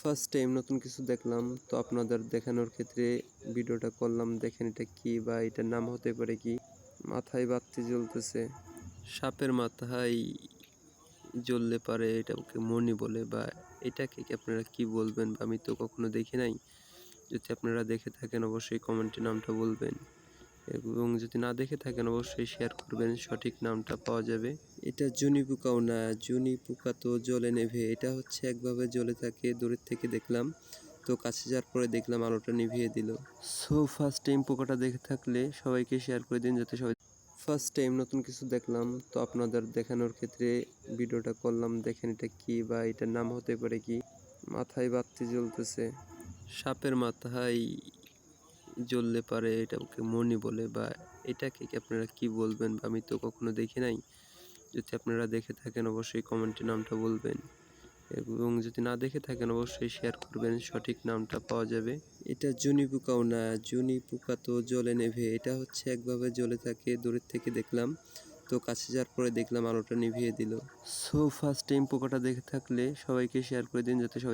First time নতুন কিছু দেখলাম, তো আপনাদের দেখানোর ক্ষেত্রে ভিডিওটা করলাম, দেখেন এটা কি বা এটার নাম হতে পারে কি? মাথায় বাতি জ্বলতেছে, সাপের মাথায় জ্বললে পারে এটাকে মনি বলে বা এটাকে কি আপনারা কি বলবেন বা আমি তো কখনো দেখি নাই। যদি আপনারা দেখে থাকেন অবশ্যই কমেন্টে নামটা বলবেন। এবং যদি না দেখে থাকেন, অবশ্যই শেয়ার করবেন। সঠিক নামটা পাওয়া যাবে। এটা জুনি পোকাও না। জুনি পোকা তো জলে নেভে। এটা হচ্ছে একভাবে জ্বলে থাকে, দূরের থেকে দেখলাম। তো কাছে যাওয়ার পরে দেখলাম আলোটা নিভিয়ে দিল। সো ফার্স্ট টাইম পোকাটা দেখে থাকলে সবাইকে শেয়ার করে দিন যাতে সবাই ফার্স্ট টাইম নতুন কিছু দেখলাম, তো আপনাদের দেখানোর ক্ষেত্রে ভিডিওটা করলাম। দেখেন এটা কি বা এটার নাম হতে পারে কি? মাথায় বাতি জ্বলতেছে। সাপের মাথায় জ্বললে পারে, এটাকে মনি বলে, বা এটাকে কি আপনারা কি বলবেন? বা আমি তো কখনো দেখি নাই। যদি আপনারা দেখে থাকেন, অবশ্যই কমেন্টে নামটা বলবেন। এবং যদি না দেখে থাকেন, অবশ্যই শেয়ার করবেন, সঠিক নামটা পাওয়া যাবে। এটা জুনি পোকাও না, জুনি পোকা তো জলে নেভে, এটা হচ্ছে একভাবে জ্বলে থাকে, দূরের থেকে দেখলাম। তো কাছে যাওয়ার পরে দেখলাম আলোটা নিভিয়ে দিল। সো ফার্স্ট টাইম পোকাটা দেখে থাকলে সবাইকে শেয়ার করে দিন, যাতে সবাই